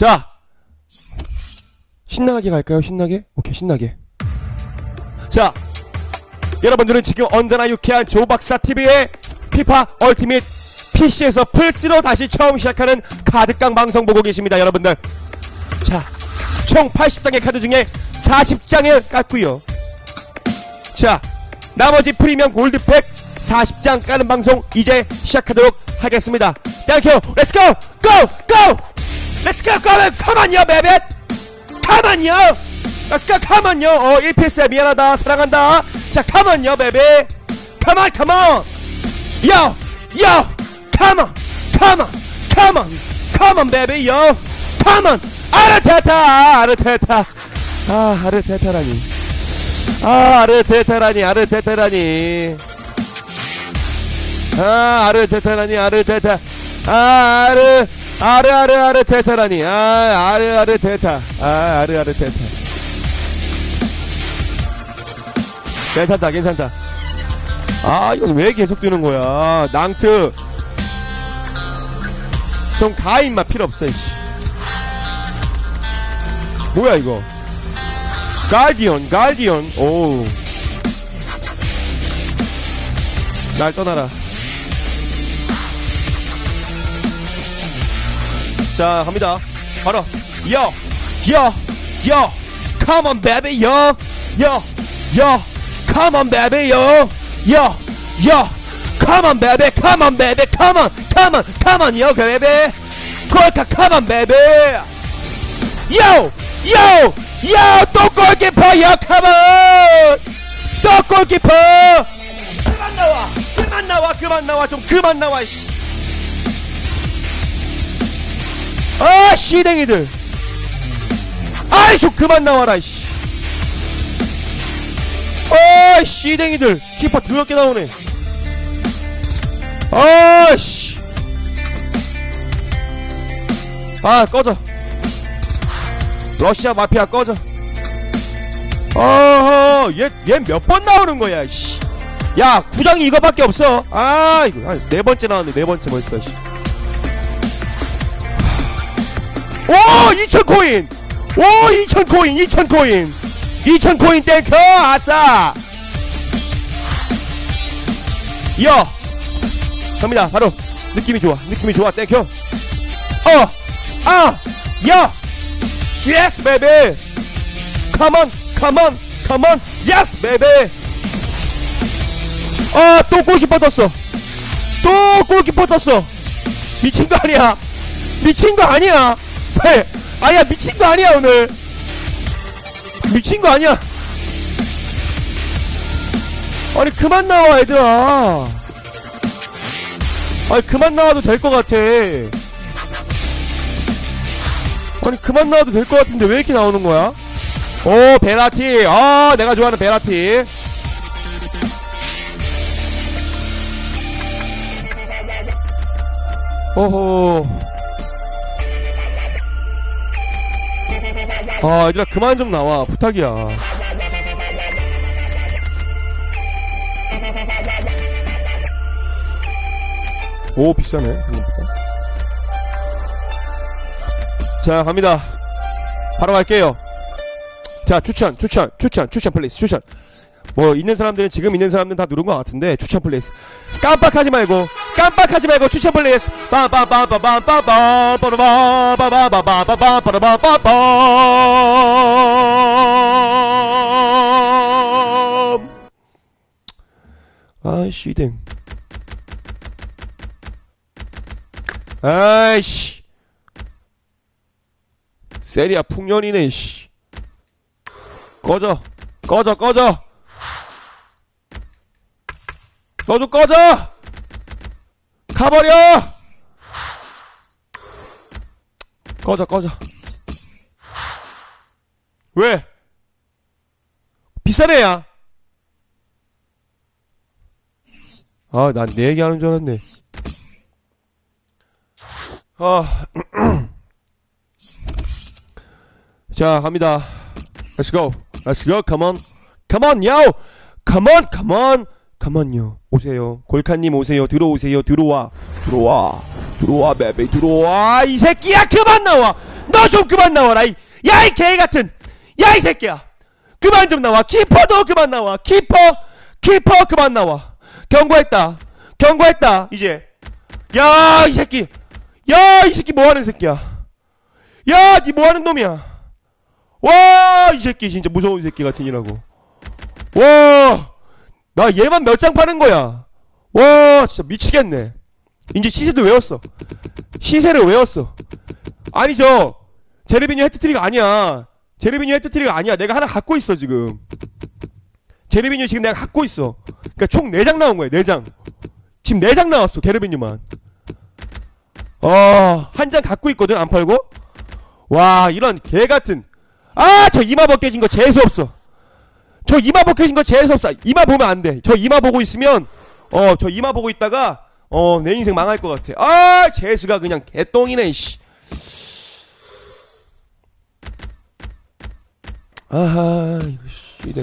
자, 신나게 갈까요? 신나게? 오케이, 신나게. 자, 여러분들은 지금 언제나 유쾌한 조박사 TV의 피파 얼티밋 PC에서 플스로 다시 처음 시작하는 카드깡 방송 보고 계십니다, 여러분들. 자, 총 80장의 카드 중에 40장을 깠고요. 자, 나머지 프리미엄 골드팩 40장 까는 방송 이제 시작하도록 하겠습니다. 땡큐, 렛츠고, 고, 고, Let's go, come, come on, yo, baby. Come on, yo. Let's go, come on, yo. 어, 1PS야, 미안하다. 사랑한다. 자, come on, yo, baby. Come on, come on. Yo, yo. Come on, come on, come on. Come on, baby, yo. Come on. 아르테타, 아르테타. 아, 아르테타라니. 아, 아르테타라니, 아르테타라니. 아, 아르테타라니, 아르테타. 아, 아르. 아르, 아르, 아르 테타라니. 아, 아르, 아르 테타. 아, 아르, 아르 테타. 괜찮다, 괜찮다. 아, 이건 왜 계속 뜨는 거야? 낭트. 좀 가, 임마, 필요 없어, 이씨. 뭐야, 이거? 가디언, 가디언. 오. 날 떠나라. 자, 갑니다. 바로 요, 요, 요. Come on, baby, 요, 요, 요. Come on, baby, 요, 요, 요. Come on, baby, come on, baby, come on, come on, come on, yo, baby. 골카, come on, baby. 요! 요! 요! 또 골키퍼! 요! 컴온! 또 골키퍼! 그만 나와! 그만 나와! 그만 나와! 좀 그만 나와! 씨. 아 씨댕이들! 아이 좀 그만 나와라 씨. 아 씨댕이들! 키퍼 더럽게 나오네. 아씨. 아 꺼져. 러시아 마피아 꺼져. 어허, 얘, 얘 몇 번 나오는 거야, 씨. 야, 구장이 이거밖에 없어. 아, 이거, 한네 번째 나왔네, 네 번째 벌써, 씨. 오, 2,000코인! 오, 2,000코인, 2,000코인! 2,000코인 땡큐, 아싸! 여! 갑니다, 바로. 느낌이 좋아, 느낌이 좋아, 땡큐. 어, 아, on, come on, come on. Yes, baby. 아, 또 골키퍼 떴어. 또 골키퍼 떴어. 미친 거 아니야? 미친 거 아니야? 왜? 아니야, 미친 거 아니야, 오늘. 미친 거 아니야. 아니, 그만 나와, 얘들아. 아니, 그만 나와도 될 것 같아. 아니 그만 나와도 될 것 같은데 왜 이렇게 나오는 거야? 오 베라티 아 내가 좋아하는 베라티 오호 아 얘들아 그만 좀 나와. 부탁이야. 오 비싸네 생각보다. 자 갑니다. 바로 갈게요. 자 추천 추천 추천 추천 플레이스 추천. 뭐 있는 사람들은 지금 있는 사람들은 다 누른 것 같은데 추천 플레이스. 깜빡하지 말고 깜빡하지 말고 추천 플레이스 아이씨 등 아이씨 세리아 풍년이네 씨 꺼져 꺼져 꺼져 너도 꺼져 가버려 꺼져 꺼져 왜 비싼 애야 아 난 내 얘기하는 줄 알았네 아. 자, 갑니다. Let's go. Let's go. Come on. Come on, yo. Come on, come on. On요. 오세요. 골카님 오세요. 들어오세요. 들어와. 들어와. 들어와, 베베. 들어와. 이 새끼야, 그만 나와. 너 좀 그만 나와라 이, 야 이 개 같은 야 이 새끼야 그만 좀 나와 키퍼도 그만 나와 키퍼 키퍼 그만 나와 경고했다 경고했다 이제 야 이 새끼 야 이 새끼 뭐 하는 새끼야 야 니 뭐 하는 놈이야 와 이 새끼 진짜 무서운 새끼 같으니라고 와 나 얘만 몇 장 파는 거야. 와 진짜 미치겠네. 이제 시세도 외웠어. 시세를 외웠어. 아니죠. 제레비뉴 헤트트릭 아니야. 제레비뉴 헤트트릭 아니야. 내가 하나 갖고 있어 지금. 제레비뉴 지금 내가 갖고 있어. 그니까 총 4장 나온 거야 4장. 지금 4장 나왔어 게르비뉴만. 어 한 장 갖고 있거든 안 팔고? 와 이런 개 같은. 아 저 이마 벗겨진 거 재수 없어 저 이마 벗겨진 거 재수 없어 이마 보면 안 돼 저 이마 보고 있으면 어 저 이마 보고 있다가 어 내 인생 망할 것 같아 아 재수가 그냥 개똥이네 씨 아하 이거 씨 이래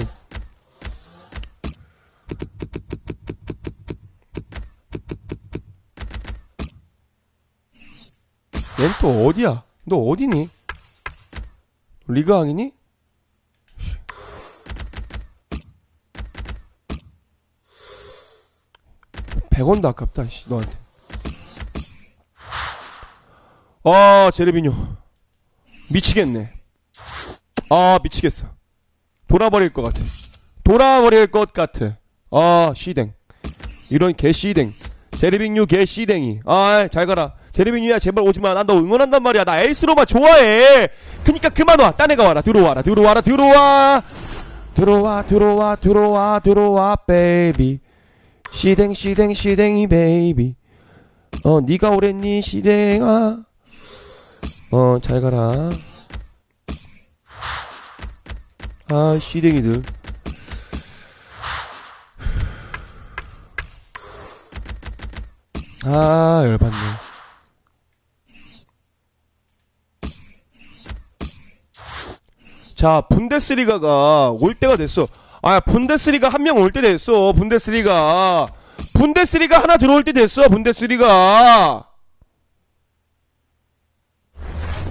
얜또 어디야? 너 어디니? 리그왕이니? 100원도 아깝다, 씨, 너한테. 아, 제레비뇨. 미치겠네. 아, 미치겠어. 돌아버릴 것 같아. 돌아버릴 것 같아. 아, 씨댕. 이런 개 씨댕. 제레비뇨 개 씨댕이. 아, 잘 가라. 제레비뉴야 제발 오지마 난 너 응원한단 말이야 나 에이스로만 좋아해 그니까 그만 와 딴 애가 와라 들어와라 들어와라 들어와 들어와 들어와 들어와 들어와 베이비 시댕 시댕 시댕이 베이비. 어 니가 오랬니 시댕아. 어 잘 가라. 아 시댕이들. 아 열받네. 자, 분데스리가가 올 때가 됐어. 아, 분데스리가 한 명 올 때 됐어. 분데스리가. 분데스리가 하나 들어올 때 됐어. 분데스리가.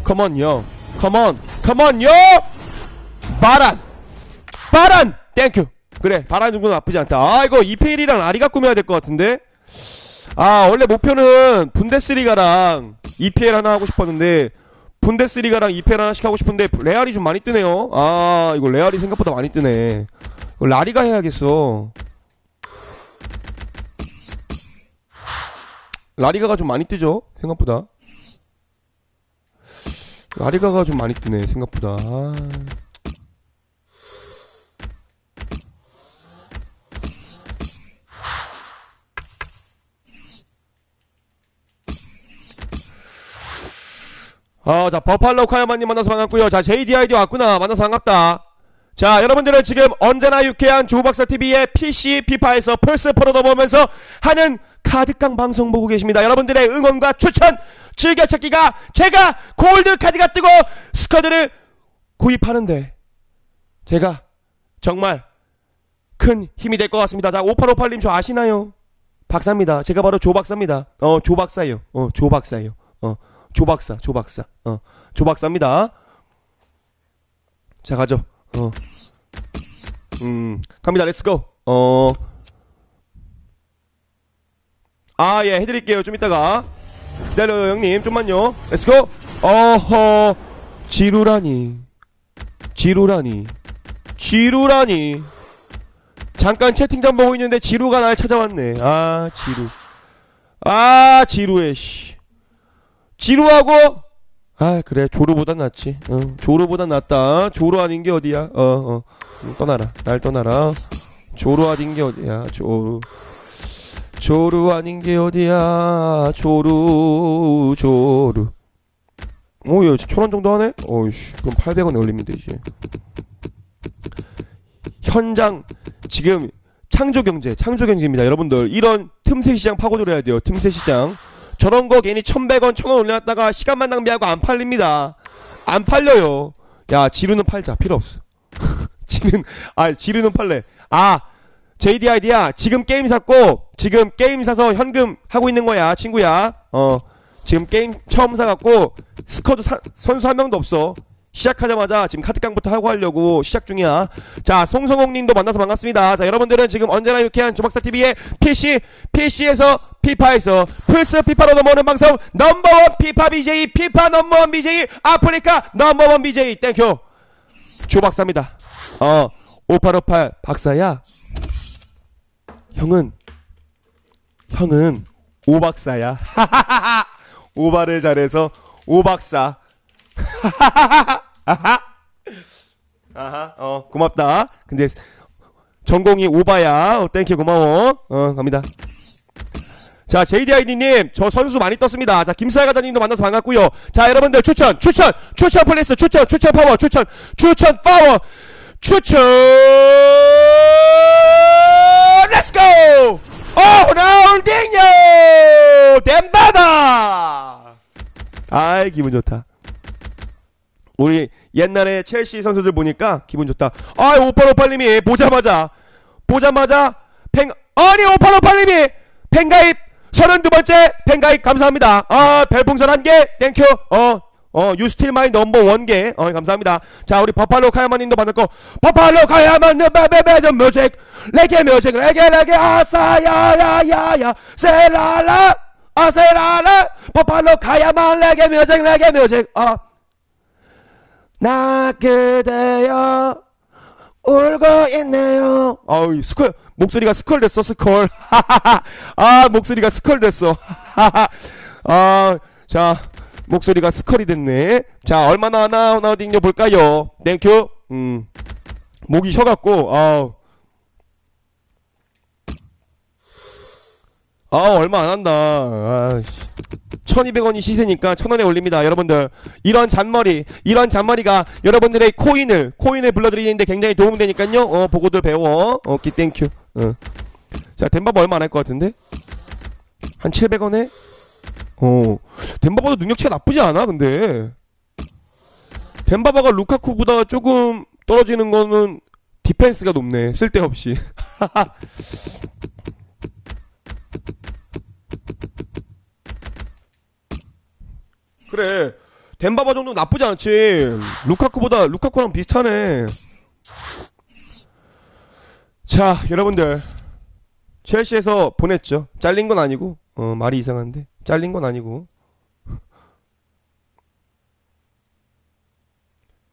컴온, 요. 컴온. 컴온, 요! 바란. 바란! 땡큐. 그래, 바란 정도는 나쁘지 않다. 아, 이거 이페일이랑 아리가 꾸며야 될 것 같은데? 아, 원래 목표는 분데스리가랑 EPL 하나 하고 싶었는데, 분데스리가랑 이페를 하나씩 하고 싶은데 레알이 좀 많이 뜨네요. 아 이거 레알이 생각보다 많이 뜨네. 이거 라리가 해야겠어. 라리가가 좀 많이 뜨죠? 생각보다. 라리가가 좀 많이 뜨네 생각보다. 아. 어, 자, 버팔로 카야마님 만나서 반갑고요. 자, JDID 왔구나. 만나서 반갑다. 자, 여러분들은 지금 언제나 유쾌한 조박사TV의 PC 피파에서 펄스 퍼러더 보면서 하는 카드깡 방송 보고 계십니다. 여러분들의 응원과 추천, 즐겨찾기가 제가 골드 카드가 뜨고 스쿼드를 구입하는데 제가 정말 큰 힘이 될 것 같습니다. 자, 5858님 저 아시나요? 박사입니다. 제가 바로 조박사입니다. 어, 조박사예요. 어, 조박사예요. 어. 조박사, 조박사, 어, 조박사입니다. 자, 가죠. 어, 음, 갑니다. 렛츠고. 어, 아, 예, 해드릴게요. 좀 이따가. 기다려요, 형님. 좀만요. 렛츠고. 어허, 지루라니. 지루라니. 지루라니. 잠깐 채팅창 보고 있는데 지루가 날 찾아왔네. 아, 지루. 아, 지루해, 씨. 지루하고 아 그래. 조루보단 낫지. 어, 조루보단 낫다. 조루 아닌 게 어디야? 어 어. 떠나라. 날 떠나라. 조루 아닌 게 어디야? 조루 조루 아닌 게 어디야? 조루 조루 오야 천원 정도 하네? 어이씨 그럼 800원 올리면 되지 현장 지금 창조경제 창조경제입니다. 여러분들 이런 틈새 시장 파고들어야 돼요. 틈새 시장 저런 거 괜히 1100원, 1000원 올려놨다가 시간만 낭비하고 안 팔립니다. 안 팔려요. 야, 지르는 팔자. 필요 없어. 지는, 아, 지르는 팔래. 아, JDID야. 지금 게임 샀고, 지금 게임 사서 현금 하고 있는 거야, 친구야. 어, 지금 게임 처음 사갖고, 스쿼드 선수 한 명도 없어. 시작하자마자 지금 카드깡부터 하고 하려고 시작 중이야. 자, 송성옥 님도 만나서 반갑습니다. 자, 여러분들은 지금 언제나 유쾌한 조박사TV의 PC, PC에서 피파에서 플스 피파로 넘어오는 방송 넘버원 피파 BJ, 피파 넘버원 BJ, 아프리카 넘버원 BJ. 땡큐. 조박사입니다. 어, 5858 박사야. 형은, 형은 오박사야. 오바를 잘해서 오박사. 아하. 아하. 어, 고맙다. 근데 전공이 오바야. 어, 땡큐 고마워. 어, 갑니다. 자, JDID님, 저 선수 많이 떴습니다. 자, 김사회 과장님도 만나서 반갑고요. 자, 여러분들 추천, 추천, 추천 플레이스, 추천, 추천 파워, 추천, 추천 파워, 추천. Let's 오, 어, 라운딩요! 댐바다! 아이, 기분 좋다. 우리 옛날에 첼시 선수들 보니까 기분 좋다. 아, 오팔오팔님이 보자마자 보자마자 팽 아니 오팔오팔님이 팽가입 32번째 팽가입 감사합니다. 아, 별풍선 한 개. 땡큐. 어. 어, 유스틸 마이 넘버 원개. 어, 감사합니다. 자, 우리 버팔로 카야마님도 받았고, 버팔로 카야마님, 베베베, 뮤직, 레게 뮤직, 레게 레게, 아싸, 야, 야, 야, 야, 세라라, 아세라라, 버팔로 카야마, 레게 뮤직, 레게 뮤직, 어. 나 그대여 울고 있네요. 아우 스컬 목소리가 스컬 됐어 스컬. 아 목소리가 스컬 됐어. 아자 목소리가 스컬이 됐네. 자 얼마나 하나 하나 어디냐 볼까요? 땡큐. 음 목이 쉬어갖고 아우 아 얼마 안 한다. 1200원이 시세니까 1000원에 올립니다 여러분들. 이런 잔머리 이런 잔머리가 여러분들의 코인을 코인을 불러드리는데 굉장히 도움되니까요. 어 보고들 배워. 어, 오케이 땡큐. 어. 자 덴버버 얼마 안 할 것 같은데? 한 700원에? 어. 덴버버도 능력치가 나쁘지 않아 근데. 덴버버가 루카쿠보다 조금 떨어지는 거는 디펜스가 높네 쓸데없이. 그래. 덴바바 정도 나쁘지 않지. 루카쿠보다 루카쿠랑 비슷하네. 자, 여러분들. 첼시에서 보냈죠. 잘린 건 아니고. 어, 말이 이상한데. 잘린 건 아니고.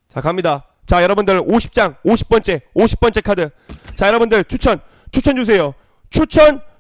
자, 갑니다. 자, 여러분들 50장, 50번째, 50번째 카드. 자, 여러분들 추천, 추천 주세요. 추천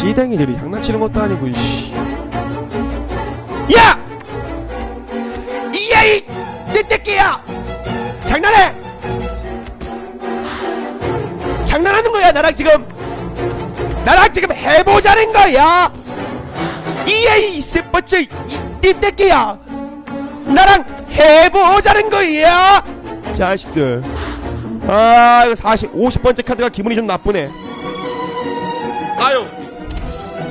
시댕이들이 장난치는 것도 아니고, 이씨. 야! 이야, 이, 내 떼끼야! 장난해! 장난하는 거야, 나랑 지금! 나랑 지금 해보자는 거야! 이야, 이 스포츠, 이, 이 떼끼야! 나랑 해보자는 거야! 자식들. 아, 이거 40, 50번째 카드가 기분이 좀 나쁘네. 아유.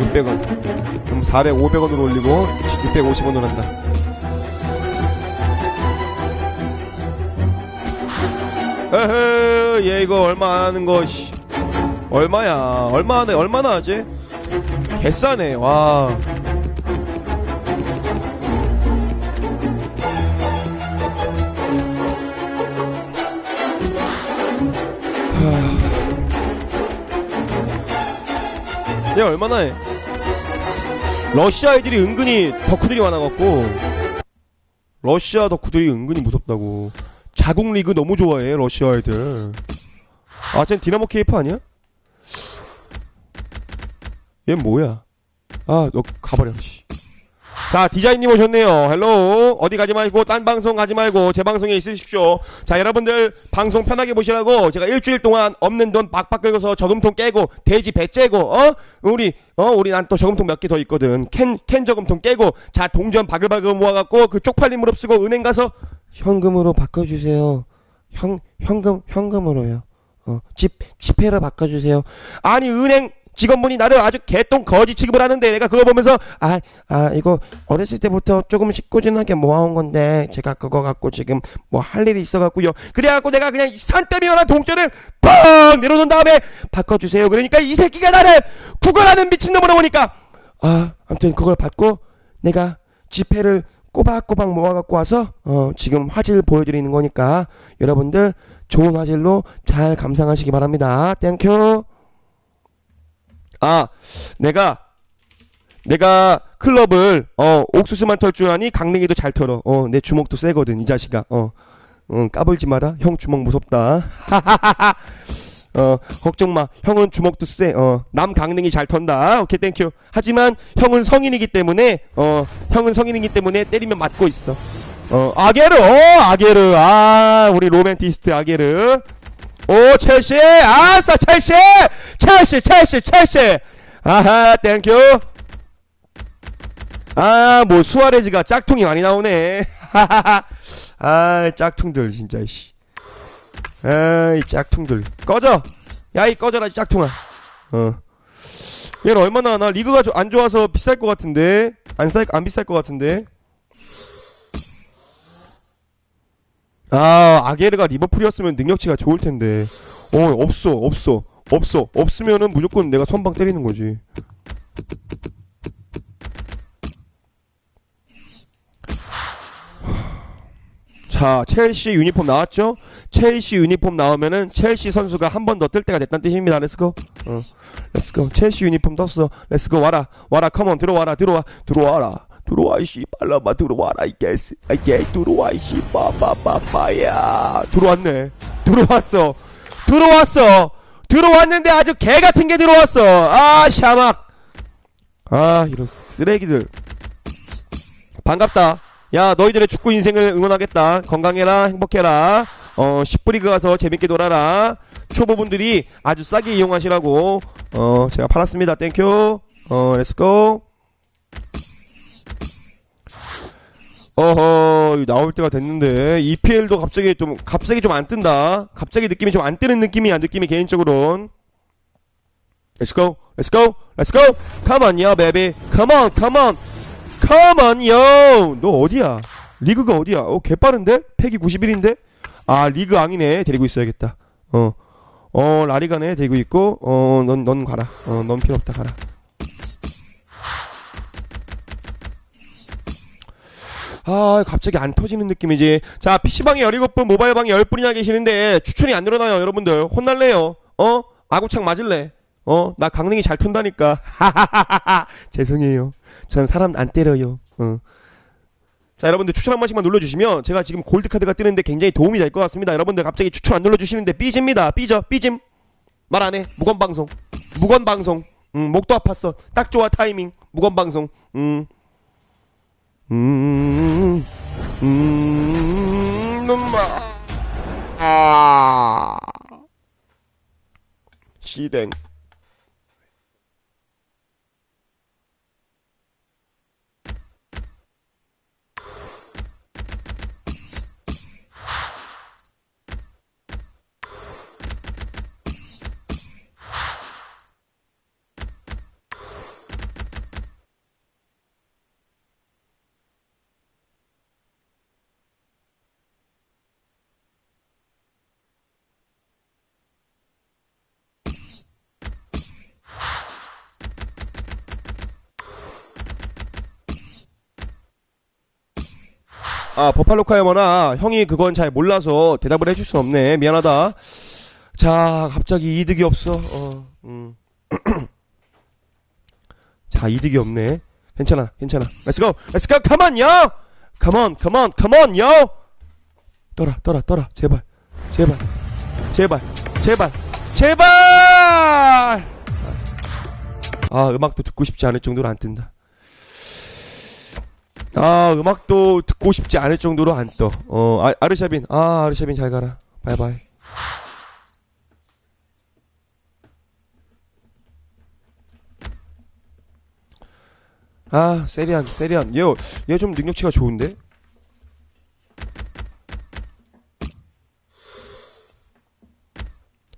600원. 그럼 400 500원으로 올리고 650원으로 한다. 으흐 얘 이거 얼마 안 하는 거 씨. 얼마야? 얼마 하네 얼마나 하지? 개싸네 와 얘 얼마나 해? 러시아 애들이 은근히 덕후들이 많아갖고 러시아 덕후들이 은근히 무섭다고. 자국 리그 너무 좋아해, 러시아 애들. 아, 쟨 디나모 케이프 아니야? 얘 뭐야? 아, 너 가버려, 씨. 자, 디자인님 오셨네요. 헬로. 어디 가지 말고, 딴 방송 가지 말고, 제 방송에 있으십시오. 자, 여러분들, 방송 편하게 보시라고, 제가 일주일 동안 없는 돈 빡빡 긁어서 저금통 깨고, 돼지 배 째고, 어? 우리, 어, 우리 난 또 저금통 몇 개 더 있거든. 캔, 캔 저금통 깨고, 자, 동전 바글바글 모아갖고, 그 쪽팔린 무릎 쓰고, 은행 가서, 현금으로 바꿔주세요. 현, 현금, 현금으로요. 어, 집, 지폐로 바꿔주세요. 아니, 은행 직원분이 나를 아주 개똥 거지 취급을 하는데 내가 그거 보면서, 아, 아, 이거 어렸을 때부터 조금씩 꾸준하게 모아온 건데, 제가 그거 갖고 지금 뭐 할 일이 있어갖고요. 그래갖고 내가 그냥 산더미만한 동전을 뻥 내려놓은 다음에 바꿔주세요. 그러니까 이 새끼가 나를 구걸하는 미친놈으로 보니까, 아, 아무튼 그걸 받고 내가 지폐를 꼬박꼬박 모아갖고 와서 어, 지금 화질 보여드리는 거니까 여러분들 좋은 화질로 잘 감상하시기 바랍니다. 땡큐. 아, 내가 내가 클럽을 어 옥수수만 털 줄 아니 강냉이도 잘 털어. 어, 내 주먹도 세거든 이 자식아. 어, 어 까불지 마라. 형 주먹 무섭다. 어, 걱정 마. 형은 주먹도 세. 어, 남 강냉이 잘 턴다. 오케이, 땡큐. 하지만 형은 성인이기 때문에, 어, 형은 성인이기 때문에 때리면 맞고 있어. 어, 아게르, 어, 아게르. 아, 우리 로맨티스트 아게르. 오, 첼시! 아싸, 첼시! 첼시, 첼시, 첼시! 아하, 땡큐. 아, 뭐, 수아레즈가 짝퉁이 많이 나오네. 아, 짝퉁들, 진짜, 씨. 아이 짝퉁들 꺼져 야이 꺼져라 이 짝퉁아 어 얘는 얼마나 하나 리그가 조- 안 좋아서 비쌀 것 같은데 안, 쌀, 안 비쌀 것 같은데 아 아게르가 리버풀이었으면 능력치가 좋을 텐데 어 없어 없어 없어 없으면은 무조건 내가 선방 때리는 거지 자, 첼시 유니폼 나왔죠? 첼시 유니폼 나오면은 첼시 선수가 한 번 더 뜰 때가 됐다는 뜻입니다. 렛츠고. 어. 렛츠고. 첼시 유니폼 떴어. 렛츠고. 와라. 와라. 컴온. 들어와라. 들어와. 들어와라. 들어와 이씨 빨라마 들어와라 이게스 이게 들어와 이씨 빠빠빠빠야 들어왔네 들어왔어 들어왔어 들어왔는데 아주 개 같은 게 들어왔어 아 샤막 아 이런 쓰레기들 반갑다. 야, 너희들의 축구 인생을 응원하겠다. 건강해라, 행복해라. 어, 10브리그 가서 재밌게 놀아라. 초보분들이 아주 싸게 이용하시라고, 어, 제가 팔았습니다. 땡큐. 어, 렛츠고. 어허, 나올 때가 됐는데, EPL도 갑자기 좀, 갑자기 좀 안 뜬다. 갑자기 느낌이 좀 안 뜨는 느낌이야, 느낌이 개인적으로는. Let's go, let's go, let's go. Come on, yo, baby. Come on, come on. Come on, yo! 너 어디야? 리그가 어디야? 어, 개빠른데? 팩이 91인데? 아, 리그 앙이네. 데리고 있어야겠다. 어. 어, 라리가네. 데리고 있고, 어, 넌, 넌 가라. 어, 넌 필요 없다. 가라. 아, 갑자기 안 터지는 느낌이지. 자, PC방에 17분, 모바일방에 10분이나 계시는데, 추천이 안 늘어나요, 여러분들. 혼날래요? 어? 아구창 맞을래? 어? 나 강릉이 잘 턴다니까. 죄송해요. 전 사람 안 때려요. 어. 자, 여러분들 추천 한 번씩만 눌러주시면 제가 지금 골드 카드가 뜨는데 굉장히 도움이 될 것 같습니다. 여러분들 갑자기 추천 안 눌러주시는데 삐집니다. 삐져, 삐짐. 말 안 해. 무건 방송. 무건 방송. 음, 목도 아팠어. 딱 좋아 타이밍. 무건 방송. 음. 음. 음. 엄마. 아. 시댕. 아, 버팔로카야머나 형이 그건 잘 몰라서 대답을 해줄 순 없네. 미안하다. 자, 갑자기 이득이 없어. 어, 음. 자, 이득이 없네. 괜찮아, 괜찮아. Go, come on, 요! 컴온 컴온 컴온 요 떠라 떠라 떠라 제발 제발 제발 제발 제발 아 음악도 듣고 싶지 않을 정도로 안 뜬다 아 음악도 듣고 싶지 않을 정도로 안 떠 어 아, 아르샤빈. 아 아르샤빈 잘 가라. 바이바이. 아 세리안 세리안. 얘얘 좀 능력치가 좋은데?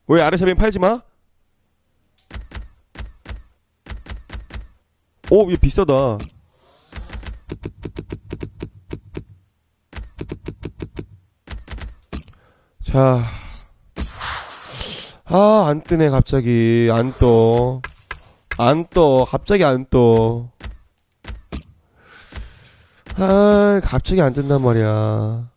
왜 아르샤빈 팔지마? 오, 얘 비싸다. 자. 아, 안 뜨네, 갑자기. 안 떠. 안 떠. 갑자기 안 떠. 아, 갑자기 안 뜬단 말이야.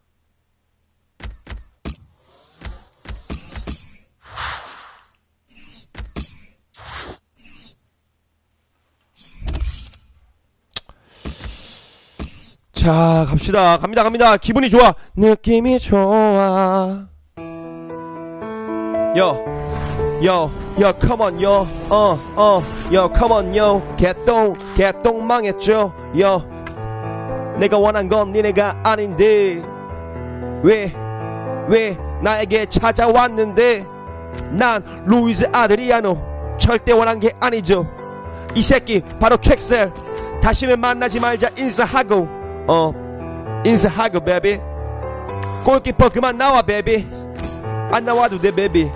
자, 갑시다. 갑니다, 갑니다. 기분이 좋아. 느낌이 좋아. 요, 요, 요, come on, 요, 어, 어, 요, come on, 요, 개똥, 개똥 망했죠, 요. 내가 원한 건 니네가 아닌데, 왜, 왜 나에게 찾아왔는데, 난 루이즈 아드리아노, 절대 원한 게 아니죠. 이 새끼, 바로 캑셀. 다시는 만나지 말자 인사하고, 어 인사하고 베비 골키퍼 그만 나와 베비 안 나와도 돼 베비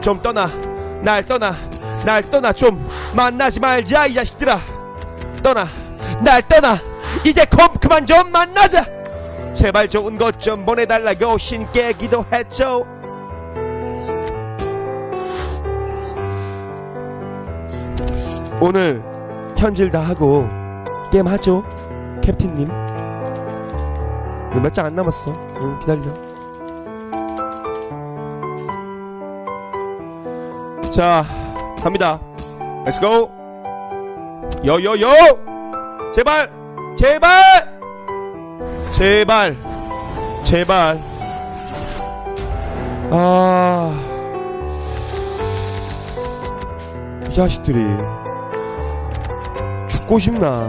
좀 떠나 날 떠나 날 떠나. 좀 만나지 말자 이 자식들아. 떠나 날 떠나. 이제 컴 그만 좀 만나자. 제발 좋은 것 좀 보내달라고 신께 기도했죠. 오늘 현질 다 하고 게임 하죠 캡틴님? 몇 장 안 남았어? 응, 기다려. 자 갑니다. 렛츠고 요요요! 제발! 제발! 제발! 제발! 아이 자식들이 죽고 싶나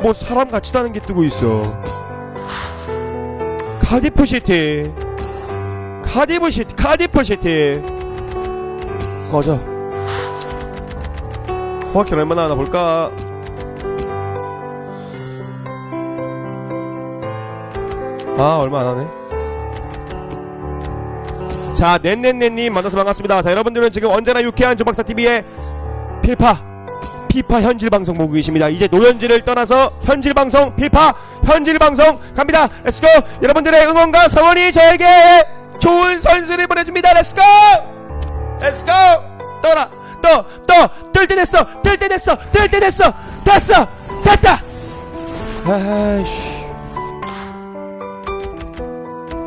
뭐 사람 같이 다는 게 뜨고 있어. 카디프 시티. 카디프 시티. 카디프 시티. 꺼져. 호학기 얼마나 하나 볼까? 아 얼마 안 하네. 자 넷넷넷님 만나서 반갑습니다. 자 여러분들은 지금 언제나 유쾌한 조박사 TV의 필파 피파 현질 방송 보고 계십니다. 이제 노현질을 떠나서 현질 방송, 피파 현질 방송 갑니다. 렛츠고! 여러분들의 응원과 성원이 저에게 좋은 선수를 보내줍니다. 렛츠고! 렛츠고! 떠라! 떠! 떠! 뜰때 됐어! 뜰 때 됐어! 뜰 때 됐어! 됐어! 됐다! 아이씨.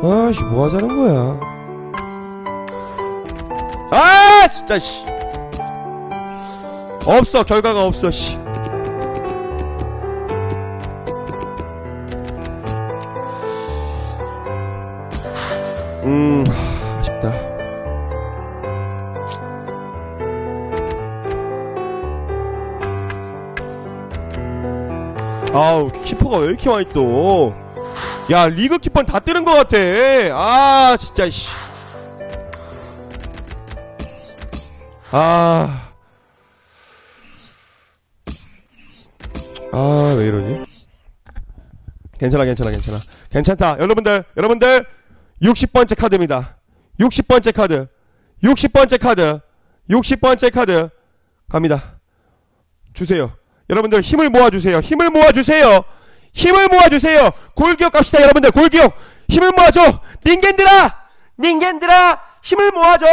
아이씨, 뭐 하자는 거야. 아! 진짜, 씨. 없어 결과가 없어 씨. 음 하, 아쉽다 아우 키퍼가 왜 이렇게 많이 떠야 리그 키퍼는 다 뜨는 것 같아 아 진짜 씨. 아 아, 왜 이러지? 괜찮아, 괜찮아, 괜찮아. 괜찮다. 여러분들, 여러분들, 60번째 카드입니다. 60번째 카드. 60번째 카드. 60번째 카드. 갑니다. 주세요. 여러분들 힘을 모아주세요. 힘을 모아주세요. 힘을 모아주세요. 골기억 갑시다, 여러분들. 골기억. 힘을 모아줘. 닌겐들아! 닌겐들아! 힘을 모아줘.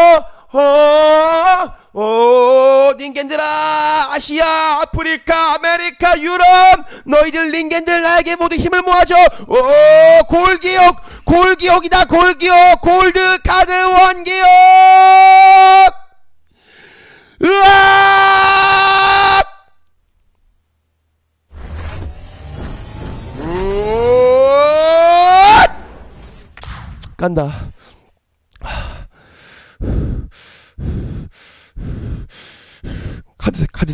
어, 오 닌겐들아 아시아 아프리카 아메리카 유럽 너희들 닌겐들 나에게 모두 힘을 모아줘. 어, 어, 오 골기역 골기역이다 골기역 골드카드 원기역 으악! 으악 간다.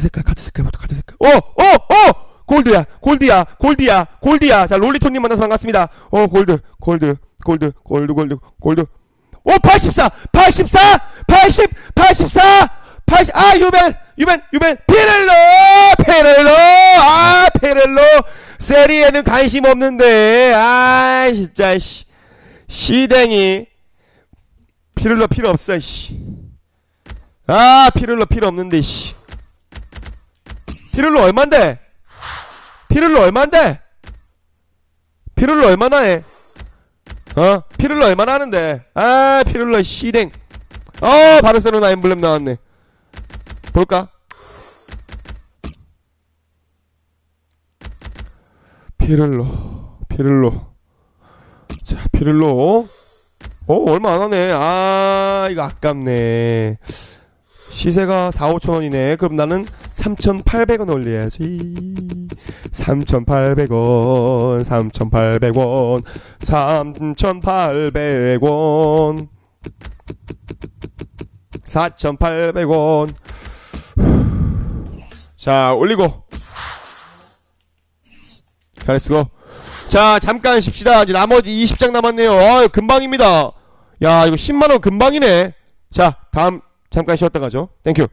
색깔, 카드 색깔부터 카드 색깔. 어, 어, 어! 골드야, 골드야, 골드야, 골드야. 자, 롤리톤님 만나서 반갑습니다. 어, 골드, 골드, 골드, 골드, 골드, 골드. 오, 84! 84! 80! 84! 80! 아, 유벤! 유벤! 유벤! 피렐로! 피렐로! 아, 피렐로! 세리에는 관심 없는데. 아, 진짜, 씨. 시댕이. 피렐로 필요 없어, 씨. 아, 피렐로 필요 없는데, 씨. 피렐로 얼만데? 피렐로 얼만데? 피렐로 얼마나 해? 어? 피를러 얼마나 하는데? 아, 피를러 시댕. 어, 바르셀로나 엠블렘 나왔네. 볼까? 피를러, 피를러. 자, 피를러. 어, 얼마 안 하네. 아, 이거 아깝네. 시세가 4, 5천 원이네. 그럼 나는 3,800원 올려야지. 3,800원, 3,800원, 3,800원, 4,800원. 자, 올리고. 잘했어. 자, 잠깐 쉽시다. 이제 나머지 20장 남았네요. 어, 금방입니다. 야, 이거 10만원 금방이네. 자, 다음, 잠깐 쉬었다 가죠. 땡큐.